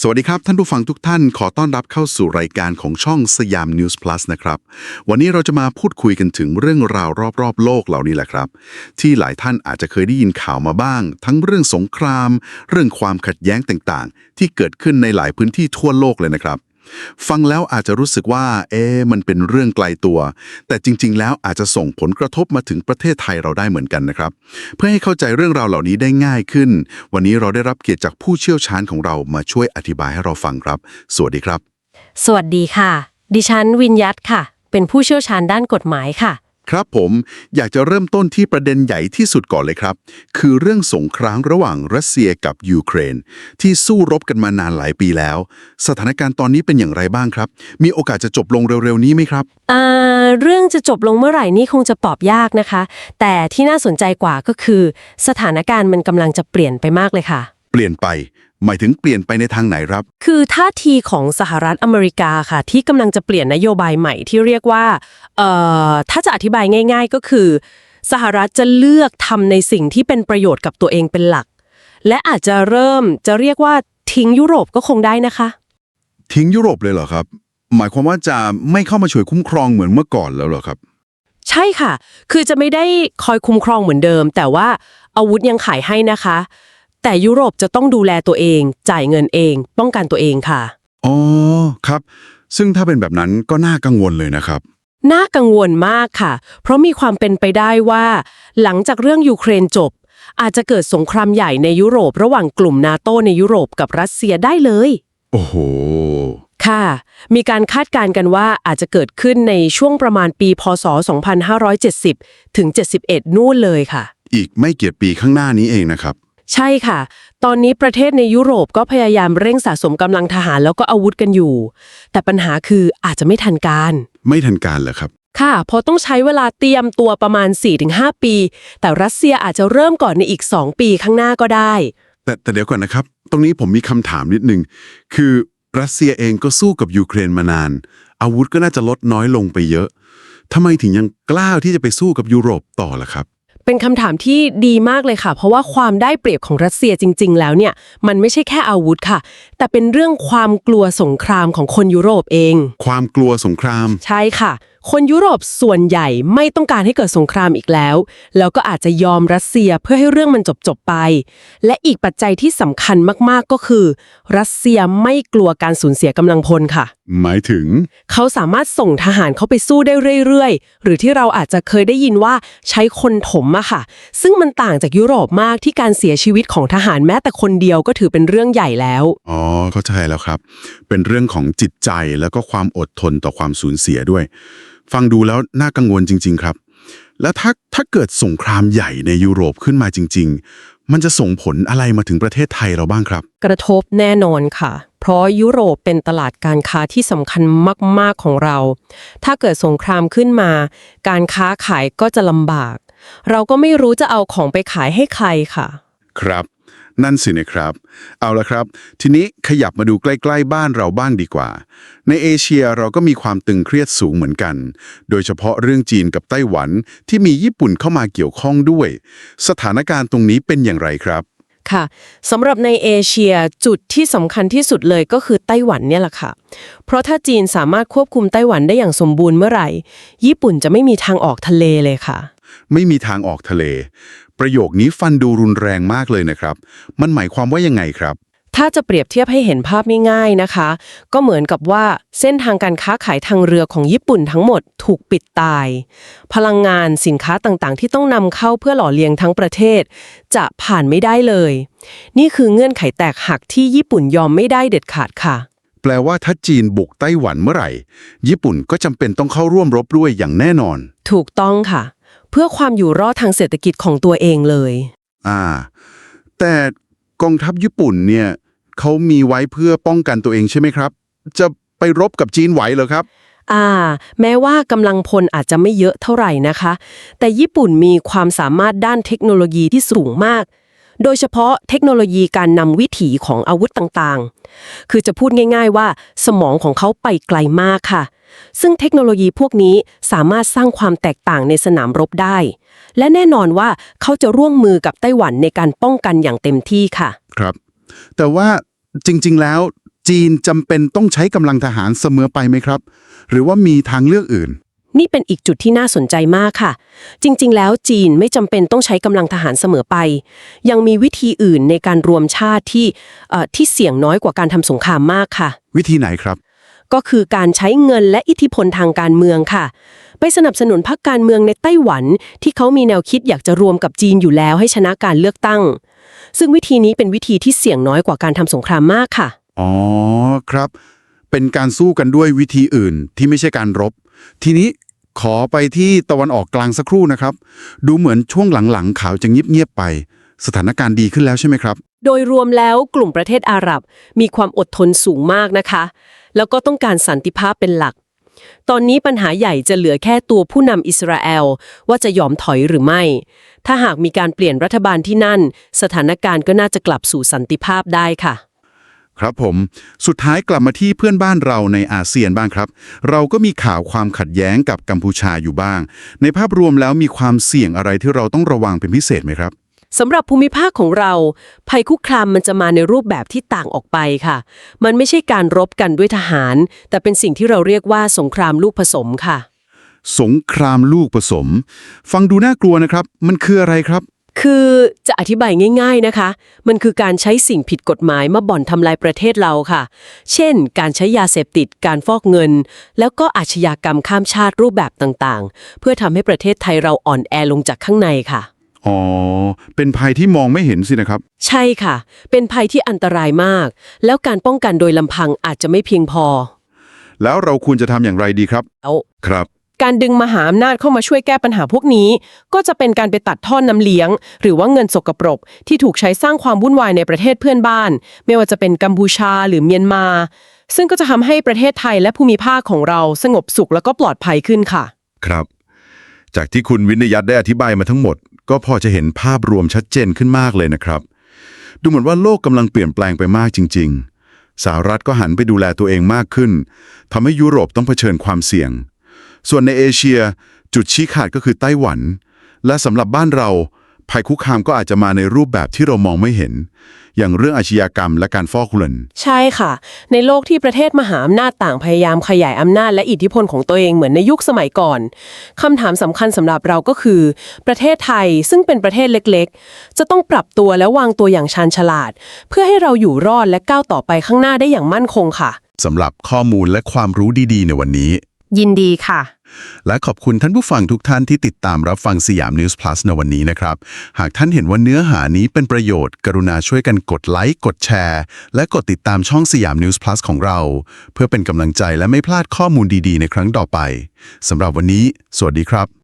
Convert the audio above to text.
สวัสดีครับ ท่านผู้ฟังทุกท่านขอต้อนรับเข้าสู่รายการของช่องสยาม News Plus นะครับ วันนี้เราจะมาพูดคุยกันถึงเรื่องราวรอบๆ โลกเหล่านี้แหละครับ ที่หลายท่านอาจจะเคยได้ยินข่าวมาบ้าง ทั้งเรื่องสงคราม เรื่องความขัดแย้งต่างๆ ที่เกิดขึ้นในหลายพื้นที่ทั่วโลกเลยนะครับ ฟังแล้วอาจจะรู้สึกว่า เอ๊ะมันเป็นเรื่องไกลตัว แต่จริง ๆ แล้วอาจจะส่งผลกระทบมาถึงประเทศไทยเราได้เหมือนกันนะครับ เพื่อให้เข้าใจเรื่องราวเหล่านี้ได้ง่ายขึ้น วันนี้เราได้รับเกียรติจากผู้เชี่ยวชาญของเรามาช่วยอธิบายให้เราฟังครับ สวัสดีครับ สวัสดีค่ะ ดิฉันวินยัตค่ะ เป็นผู้เชี่ยวชาญด้านกฎหมายค่ะ ครับผมอยากจะเริ่มต้นที่ประเด็นใหญ่ที่สุดก่อนเลยครับ คือเรื่องสงครามระหว่างรัสเซียกับยูเครน ที่สู้รบกันมานานหลายปีแล้ว สถานการณ์ตอนนี้เป็นอย่างไรบ้างครับ มีโอกาสจะจบลงเร็วๆนี้ไหมครับอ่าเรื่องจะจบลงเมื่อไหร่นี่คงจะตอบยากนะคะ แต่ที่น่าสนใจกว่าก็คือ สถานการณ์มันกำลังจะเปลี่ยนไปมากเลยค่ะ เปลี่ยนไป หมายถึงเปลี่ยนไปในทางไหนครับ คือท่าทีของสหรัฐอเมริกาค่ะ ที่กำลังจะเปลี่ยนนโยบายใหม่ที่เรียกว่าเอ่อถ้าจะอธิบายง่าย ๆ ก็คือ สหรัฐจะเลือกทำในสิ่งที่เป็นประโยชน์กับตัวเองเป็นหลัก และอาจจะเริ่มจะเรียกว่าทิ้งยุโรปก็คงได้นะคะ ทิ้งยุโรปเลยเหรอครับ หมายความว่าจะไม่เข้ามาช่วยคุ้มครองเหมือนเมื่อก่อนแล้วเหรอครับ ใช่ค่ะ คือจะไม่ได้คอยคุ้มครองเหมือนเดิม แต่ว่าอาวุธยังขายให้นะคะ แต่ยุโรปจะต้องดูแลตัวเอง จ่ายเงินเอง ป้องกันตัวเองค่ะ อ๋อครับ ซึ่งถ้าเป็นแบบนั้นก็น่ากังวลเลยนะครับ น่ากังวลมากค่ะ เพราะมีความเป็นไปได้ว่า หลังจากเรื่องยูเครนจบ อาจจะเกิดสงครามใหญ่ในยุโรประหว่างกลุ่มนาโตในยุโรปกับรัสเซียได้เลย โอ้โห ค่ะ มีการคาดการณ์กันว่าอาจจะเกิดขึ้นในช่วงประมาณปี พศ 2570 ถึง 71 นู่นเลยค่ะ อีกไม่กี่ปีข้างหน้านี้เองนะครับ ใช่ค่ะ ตอนนี้ประเทศในยุโรปก็พยายามเร่งสะสมกำลังทหารแล้วก็อาวุธกันอยู่ แต่ปัญหาคืออาจจะไม่ทันการ ไม่ทันการเหรอครับ ค่ะเพราะต้องใช้เวลาเตรียมตัวประมาณ 4-5 ปี แต่รัสเซียอาจจะเริ่มก่อนในอีก 2 ปีข้างหน้าก็ได้ แต่แต่เดี๋ยวก่อนนะครับ ตรงนี้ผมมีคำถามนิดนึง คือรัสเซียเองก็สู้กับยูเครนมานาน อาวุธก็น่าจะลดน้อยลงไปเยอะทำไมถึงยังกล้าที่จะไปสู้กับยุโรปต่อล่ะครับ เป็นคำถามที่ดีมากเลยค่ะ เพราะว่าความได้เปรียบของรัสเซียจริง ๆ แล้วเนี่ย มันไม่ใช่แค่อาวุธค่ะ แต่เป็นเรื่องความกลัวสงครามของคนยุโรปเอง ความกลัวสงคราม ใช่ค่ะ คนยุโรปส่วนใหญ่ไม่ต้องการให้เกิดสงครามอีกแล้ว แล้วก็อาจจะยอมรัสเซียเพื่อให้เรื่องมันจบๆไป และอีกปัจจัยที่สำคัญมากๆก็คือ รัสเซียไม่กลัวการสูญเสียกำลังพลค่ะหมายถึง เขาสามารถส่งทหารเข้าไปสู้ได้เรื่อยๆ หรือที่เราอาจจะเคยได้ยินว่าใช้คนถมอะค่ะ ซึ่งมันต่างจากยุโรปมากที่การเสียชีวิตของทหารแม้แต่คนเดียวก็ถือเป็นเรื่องใหญ่แล้ว อ๋อ เข้าใจแล้วครับ เป็นเรื่องของจิตใจแล้วก็ความอดทนต่อความสูญเสียด้วย ฟังดูแล้วน่ากังวลจริง ๆ ครับ แล้วถ้าถ้าเกิดสงครามใหญ่ในยุโรปขึ้นมาจริง ๆ มันจะส่งผลอะไรมาถึงประเทศไทยเราบ้างครับ กระทบแน่นอนค่ะ เพราะยุโรปเป็นตลาดการค้าที่สำคัญมาก ๆ ของเรา ถ้าเกิดสงครามขึ้นมา การค้าขายก็จะลำบาก เราก็ไม่รู้จะเอาของไปขายให้ใครค่ะ ครับ นั่นสินะครับ เอาละครับ ทีนี้ขยับมาดูใกล้ ๆ บ้านเราบ้างดีกว่า ในเอเชียเราก็มีความตึงเครียดสูงเหมือนกัน โดยเฉพาะเรื่องจีนกับไต้หวันที่มีญี่ปุ่นเข้ามาเกี่ยวข้องด้วย สถานการณ์ตรงนี้เป็นอย่างไรครับค่ะสำหรับในเอเชียจุดที่สำคัญที่สุดเลยก็คือไต้หวันเนี่ยแหละค่ะ เพราะถ้าจีนสามารถควบคุมไต้หวันได้อย่างสมบูรณ์เมื่อไหร่ ญี่ปุ่นจะไม่มีทางออกทะเลเลยค่ะ ไม่มีทางออกทะเล ประโยคนี้ฟันดูรุนแรงมากเลยนะครับ มันหมายความว่ายังไงครับ ถ้าจะเปรียบเทียบให้เห็นภาพง่ายๆนะคะ ก็เหมือนกับว่าเส้นทางการค้าขายทางเรือของญี่ปุ่นทั้งหมดถูกปิดตาย พลังงานสินค้าต่างๆ ที่ต้องนำเข้าเพื่อหล่อเลี้ยงทั้งประเทศ จะผ่านไม่ได้เลย นี่คือเงื่อนไขแตกหักที่ญี่ปุ่นยอมไม่ได้เด็ดขาดค่ะแปลว่าถ้าจีนบุกไต้หวันเมื่อไหร่ ญี่ปุ่นก็จำเป็นต้องเข้าร่วมรบด้วยอย่างแน่นอน ถูกต้องค่ะ เพื่อความอยู่รอดทางเศรษฐกิจของตัวเองเลย อ่า แต่กองทัพญี่ปุ่นเนี่ยเขามีไว้เพื่อป้องกันตัวเองใช่ไหมครับ จะไปรบกับจีนไหวเหรอครับ อ่า แม้ว่ากำลังพลอาจจะไม่เยอะเท่าไหร่นะคะ แต่ญี่ปุ่นมีความสามารถด้านเทคโนโลยีที่สูงมาก โดยเฉพาะเทคโนโลยีการนำวิถีของอาวุธต่างๆ คือจะพูดง่าย ๆ ว่าสมองของเขาไปไกลมากค่ะ ซึ่งเทคโนโลยีพวกนี้สามารถสร้างความแตกต่างในสนามรบได้ และแน่นอนว่าเขาจะร่วมมือกับไต้หวันในการป้องกันอย่างเต็มที่ค่ะ ครับ แต่ว่าจริง ๆ แล้วจีนจำเป็นต้องใช้กำลังทหารเสมอไปไหมครับ หรือว่ามีทางเลือกอื่น นี่เป็นอีกจุดที่น่าสนใจมากค่ะ จริงๆ แล้วจีนไม่จำเป็นต้องใช้กำลังทหารเสมอไป ยังมีวิธีอื่นในการรวมชาติที่เอ่อที่เสี่ยงน้อยกว่าการทำสงครามมากค่ะ วิธีไหนครับ ก็คือการใช้เงินและอิทธิพลทางการเมืองค่ะ ไปสนับสนุนพรรคการเมืองในไต้หวัน ที่เขามีแนวคิดอยากจะรวมกับจีนอยู่แล้วให้ชนะการเลือกตั้ง ซึ่งวิธีนี้เป็นวิธีที่เสี่ยงน้อยกว่าการทำสงครามมากค่ะอ๋อครับ เป็นการสู้กันด้วยวิธีอื่นที่ไม่ใช่การรบ ทีนี้ ขอไปที่ตะวันออกกลางสักครู่นะครับ ดูเหมือนช่วงหลังๆข่าวจะเงียบๆไป สถานการณ์ดีขึ้นแล้วใช่ไหมครับ โดยรวมแล้วกลุ่มประเทศอาหรับมีความอดทนสูงมากนะคะ แล้วก็ต้องการสันติภาพเป็นหลัก ตอนนี้ปัญหาใหญ่จะเหลือแค่ตัวผู้นำอิสราเอลว่าจะยอมถอยหรือไม่ ถ้าหากมีการเปลี่ยนรัฐบาลที่นั่น สถานการณ์ก็น่าจะกลับสู่สันติภาพได้ค่ะ ครับผม สุดท้ายกลับมาที่เพื่อนบ้านเราในอาเซียนบ้างครับ เราก็มีข่าวความขัดแย้งกับกัมพูชาอยู่บ้าง ในภาพรวมแล้วมีความเสี่ยงอะไรที่เราต้องระวังเป็นพิเศษไหมครับสำหรับภูมิภาคของเรา ภัยคุกคามมันจะมาในรูปแบบที่ต่างออกไปค่ะ มันไม่ใช่การรบกันด้วยทหาร แต่เป็นสิ่งที่เราเรียกว่าสงครามลูกผสมค่ะ สงครามลูกผสม ฟังดูน่ากลัวนะครับ มันคืออะไรครับ คือจะอธิบายง่าย ๆนะคะ มันคือการใช้สิ่งผิดกฎหมายมาบ่อนทำลายประเทศเราค่ะ เช่น การใช้ยาเสพติด การฟอกเงิน แล้วก็อาชญากรรมข้ามชาติรูปแบบต่างๆ เพื่อทำให้ประเทศไทยเราอ่อนแอลงจากข้างในค่ะ อ๋อ เป็นภัยที่มองไม่เห็นสินะครับ ใช่ค่ะ เป็นภัยที่อันตรายมาก แล้วการป้องกันโดยลำพังอาจจะไม่เพียงพอ แล้วเราควรจะทำอย่างไรดีครับเอาครับ การดึงมหาอำนาจเข้ามาช่วยแก้ปัญหาพวกนี้ ก็จะเป็นการไปตัดท่อนน้ำเลี้ยง หรือว่าเงินสกปรก ที่ถูกใช้สร้างความวุ่นวายในประเทศเพื่อนบ้าน ไม่ว่าจะเป็นกัมพูชาหรือเมียนมา ซึ่งก็จะทำให้ประเทศไทยและภูมิภาคของเราสงบสุขแล้วก็ปลอดภัยขึ้นค่ะ ครับ จากที่คุณวินยัตได้อธิบายมาทั้งหมด ก็พอจะเห็นภาพรวมชัดเจนขึ้นมากเลยนะครับ ดูเหมือนว่าโลกกำลังเปลี่ยนแปลงไปมากจริง ๆสหรัฐก็หันไปดูแลตัวเองมากขึ้นทำให้ยุโรปต้องเผชิญความเสี่ยง ส่วนในเอเชีย จุดชี้ขาดก็คือไต้หวัน และสำหรับบ้านเรา ภัยคุกคามก็อาจจะมาในรูปแบบที่เรามองไม่เห็น อย่างเรื่องอาชญากรรมและการฟอกเงินใช่ค่ะ ในโลกที่ประเทศมหาอำนาจต่างพยายามขยายอำนาจและอิทธิพลของตัวเองเหมือนในยุคสมัยก่อนคำถามสำคัญสำหรับเราก็คือ ประเทศไทยซึ่งเป็นประเทศเล็กๆ จะต้องปรับตัวและวางตัวอย่างชาญฉลาด เพื่อให้เราอยู่รอดและก้าวต่อไปข้างหน้าได้อย่างมั่นคงค่ะสำหรับข้อมูลและความรู้ดีๆ ในวันนี้ ยินดีค่ะ และขอบคุณท่านผู้ฟังทุกท่านที่ติดตามรับฟังสยาม News Plus ในวันนี้นะครับ หากท่านเห็นว่าเนื้อหานี้เป็นประโยชน์ กรุณาช่วยกันกดไลค์ กดแชร์ และกดติดตามช่องสยาม News Plus ของเรา เพื่อเป็นกำลังใจและไม่พลาดข้อมูลดีๆ ในครั้งต่อไปสำหรับวันนี้ สวัสดีครับ